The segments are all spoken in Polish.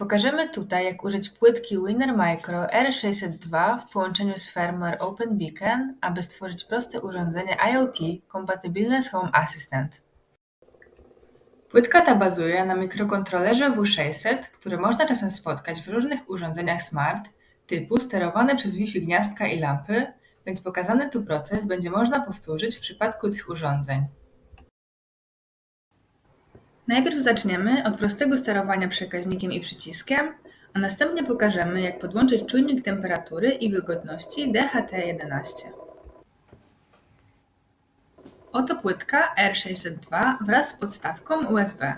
Pokażemy tutaj, jak użyć płytki Winner Micro R602 w połączeniu z firmware OpenBeacon, aby stworzyć proste urządzenie IoT kompatybilne z Home Assistant. Płytka ta bazuje na mikrokontrolerze W600, który można czasem spotkać w różnych urządzeniach smart, typu sterowane przez Wi-Fi gniazdka i lampy, więc pokazany tu proces będzie można powtórzyć w przypadku tych urządzeń. Najpierw zaczniemy od prostego sterowania przekaźnikiem i przyciskiem, a następnie pokażemy, jak podłączyć czujnik temperatury i wilgotności DHT11. Oto płytka R602 wraz z podstawką USB.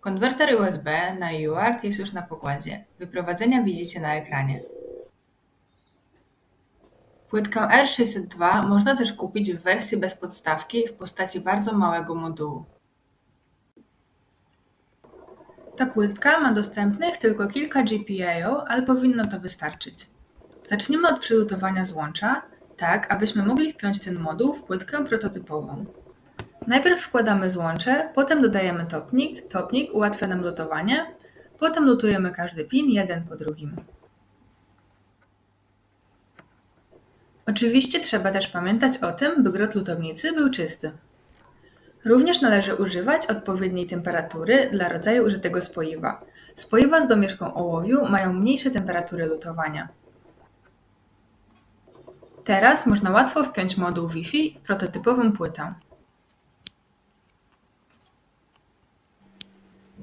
Konwerter USB na UART jest już na pokładzie. Wyprowadzenia widzicie na ekranie. Płytkę R602 można też kupić w wersji bez podstawki w postaci bardzo małego modułu. Ta płytka ma dostępnych tylko kilka GPIO, ale powinno to wystarczyć. Zacznijmy od przylutowania złącza, tak abyśmy mogli wpiąć ten moduł w płytkę prototypową. Najpierw wkładamy złącze, potem dodajemy topnik, topnik ułatwia nam lutowanie, potem lutujemy każdy pin jeden po drugim. Oczywiście trzeba też pamiętać o tym, by grot lutownicy był czysty. Również należy używać odpowiedniej temperatury dla rodzaju użytego spoiwa. Spoiwa z domieszką ołowiu mają mniejsze temperatury lutowania. Teraz można łatwo wpiąć moduł Wi-Fi w prototypową płytę.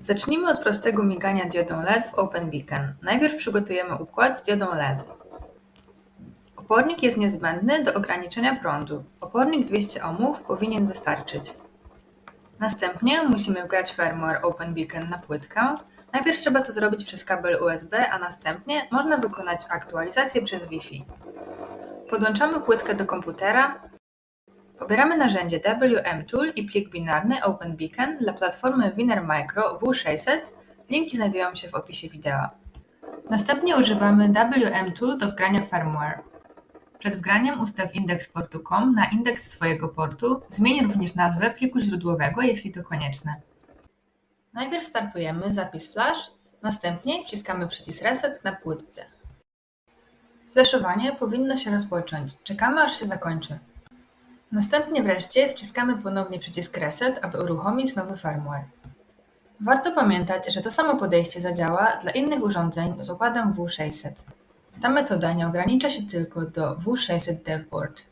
Zacznijmy od prostego migania diodą LED w OpenBeacon. Najpierw przygotujemy układ z diodą LED. Opornik jest niezbędny do ograniczenia prądu. Opornik 200 ohmów powinien wystarczyć. Następnie musimy wgrać firmware OpenBeacon na płytkę. Najpierw trzeba to zrobić przez kabel USB, a następnie można wykonać aktualizację przez Wi-Fi. Podłączamy płytkę do komputera. Pobieramy narzędzie WM Tool i plik binarny OpenBeacon dla platformy Winner Micro W600. Linki znajdują się w opisie wideo. Następnie używamy WM Tool do wgrania firmware. Przed wgraniem ustaw indeks na indeks swojego portu, zmień również nazwę pliku źródłowego, jeśli to konieczne. Najpierw startujemy zapis flash, następnie wciskamy przycisk reset na płytce. Flashowanie powinno się rozpocząć. Czekamy aż się zakończy. Następnie wreszcie wciskamy ponownie przycisk reset, aby uruchomić nowy firmware. Warto pamiętać, że to samo podejście zadziała dla innych urządzeń z układem W600. Ta metoda nie ogranicza się tylko do W600 DevBoard.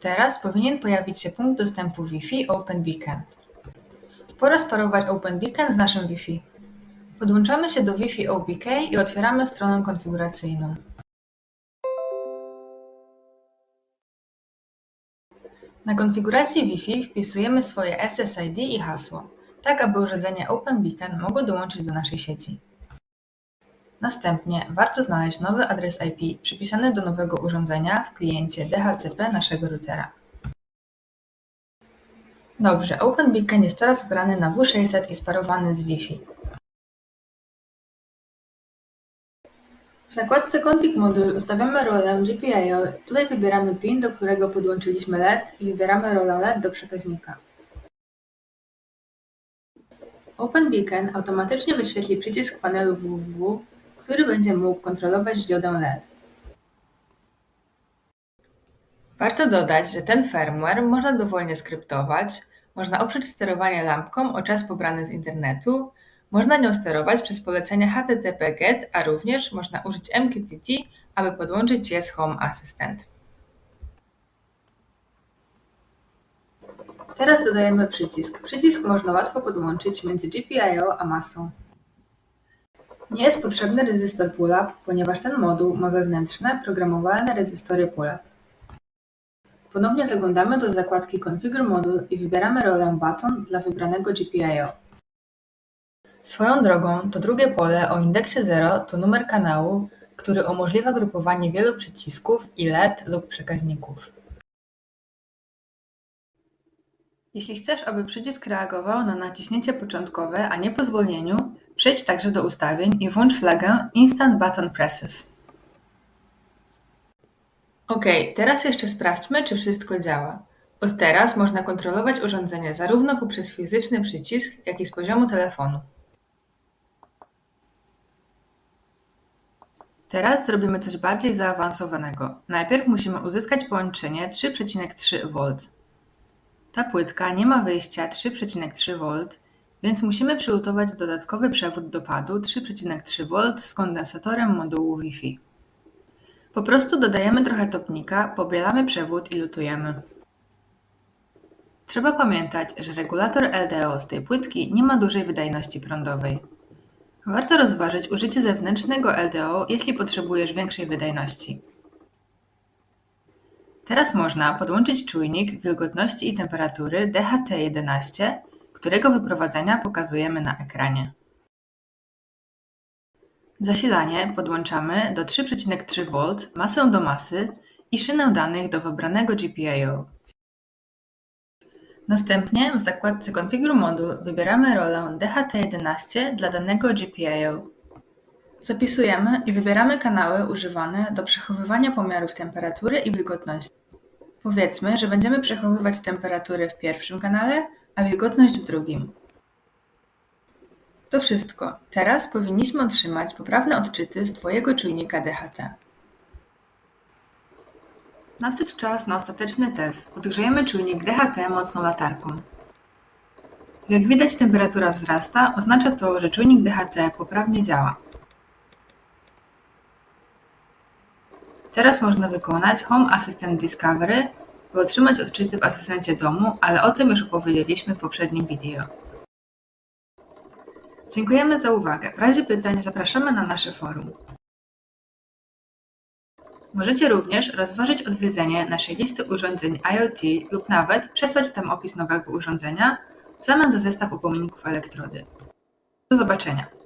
Teraz powinien pojawić się punkt dostępu Wi-Fi OpenBeacon. Pora sparować OpenBeacon z naszym Wi-Fi. Podłączamy się do Wi-Fi OBK i otwieramy stronę konfiguracyjną. Na konfiguracji Wi-Fi wpisujemy swoje SSID i hasło, tak aby urządzenie OpenBeacon mogło dołączyć do naszej sieci. Następnie warto znaleźć nowy adres IP przypisany do nowego urządzenia w kliencie DHCP naszego routera. Dobrze, OpenBeacon jest teraz wgrany na W600 i sparowany z Wi-Fi. W zakładce Config Module ustawiamy rolę GPIO. Tutaj wybieramy pin, do którego podłączyliśmy LED i wybieramy rolę LED do przekaźnika. OpenBeacon automatycznie wyświetli przycisk panelu www, który będzie mógł kontrolować diodę LED. Warto dodać, że ten firmware można dowolnie skryptować, można oprzeć sterowanie lampką o czas pobrany z internetu, można nią sterować przez polecenie HTTP-GET, a również można użyć MQTT, aby podłączyć je z Home Assistant. Teraz dodajemy przycisk. Przycisk można łatwo podłączyć między GPIO a masą. Nie jest potrzebny rezystor pull-up, ponieważ ten moduł ma wewnętrzne, programowalne rezystory pull-up. Ponownie zaglądamy do zakładki Configure Module i wybieramy rolę Button dla wybranego GPIO. Swoją drogą, to drugie pole o indeksie 0 to numer kanału, który umożliwia grupowanie wielu przycisków i LED lub przekaźników. Jeśli chcesz, aby przycisk reagował na naciśnięcie początkowe, a nie po zwolnieniu, przejdź także do ustawień i włącz flagę Instant Button Presses. OK, teraz jeszcze sprawdźmy, czy wszystko działa. Od teraz można kontrolować urządzenie zarówno poprzez fizyczny przycisk, jak i z poziomu telefonu. Teraz zrobimy coś bardziej zaawansowanego. Najpierw musimy uzyskać połączenie 3,3 V. Ta płytka nie ma wyjścia 3,3 V, więc musimy przylutować dodatkowy przewód do padu 3,3 V z kondensatorem modułu Wi-Fi. Po prostu dodajemy trochę topnika, pobielamy przewód i lutujemy. Trzeba pamiętać, że regulator LDO z tej płytki nie ma dużej wydajności prądowej. Warto rozważyć użycie zewnętrznego LDO, jeśli potrzebujesz większej wydajności. Teraz można podłączyć czujnik wilgotności i temperatury DHT11, którego wyprowadzenia pokazujemy na ekranie. Zasilanie podłączamy do 3,3 V, masę do masy i szynę danych do wybranego GPIO. Następnie w zakładce Configure Module wybieramy rolę DHT11 dla danego GPIO. Zapisujemy i wybieramy kanały używane do przechowywania pomiarów temperatury i wilgotności. Powiedzmy, że będziemy przechowywać temperaturę w pierwszym kanale, a wilgotność w drugim. To wszystko. Teraz powinniśmy otrzymać poprawne odczyty z Twojego czujnika DHT. Nadszedł czas na ostateczny test. Podgrzejemy czujnik DHT mocną latarką. Jak widać temperatura wzrasta, oznacza to, że czujnik DHT poprawnie działa. Teraz można wykonać Home Assistant Discovery, by otrzymać odczyty w asystencie domu, ale o tym już opowiedzieliśmy w poprzednim wideo. Dziękujemy za uwagę. W razie pytań zapraszamy na nasze forum. Możecie również rozważyć odwiedzenie naszej listy urządzeń IoT lub nawet przesłać tam opis nowego urządzenia w zamian za zestaw upominków elektrody. Do zobaczenia!